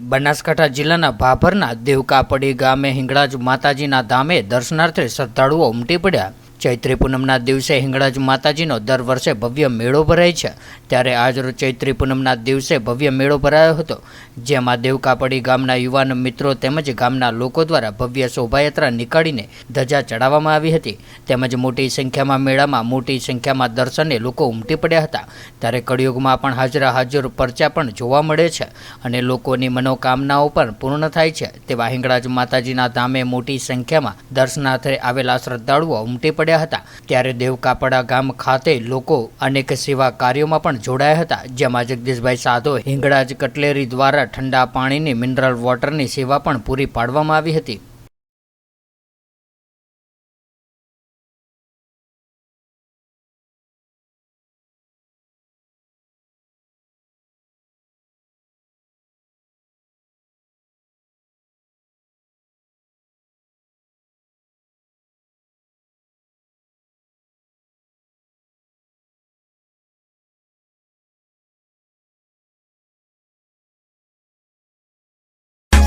બનાસકાંઠા જિલ્લાના ભાભરના દેવકાપડી ગામે હિંગળાજ માતાજીના ધામે દર્શનાર્થે શ્રદ્ધાળુઓ ઉમટી પડ્યા. ચૈત્રી પૂનમના દિવસે હિંગળાજ માતાજીનો દર વર્ષે ભવ્ય મેળો ભરાય છે. ત્યારે આજરોજ ચૈત્રી પૂનમના દિવસે ભવ્ય મેળો ભરાયો હતો. જેમાં દેવકાપડી ગામના યુવાન મિત્રો તેમજ ગામના લોકો દ્વારા ભવ્ય શોભાયાત્રા નીકાળીને ધજા ચડાવવામાં આવી હતી. તેમજ મોટી સંખ્યામાં મેળામાં મોટી સંખ્યામાં દર્શને લોકો ઉમટી પડ્યા હતા. ત્યારે કળિયુગમાં પણ હાજરા હાજર પરચા પણ જોવા મળે છે અને લોકોની મનોકામનાઓ પણ પૂર્ણ થાય છે. તેવા હિંગળાજ માતાજીના ધામે મોટી સંખ્યામાં દર્શનાર્થે આવેલા શ્રદ્ધાળુઓ ઉમટી પડ્યા હતા. ત્યારે દેવકાપડા ગામ ખાતે લોકો અનેક સેવા કાર્યોમાં પણ જોડાયા હતા. જેમાં જગદીશભાઈ સાધો, હિંગળાજ કટલેરી દ્વારા ઠંડા પાણીની મિનરલ વોટરની સેવા પણ પૂરી પાડવામાં આવી હતી.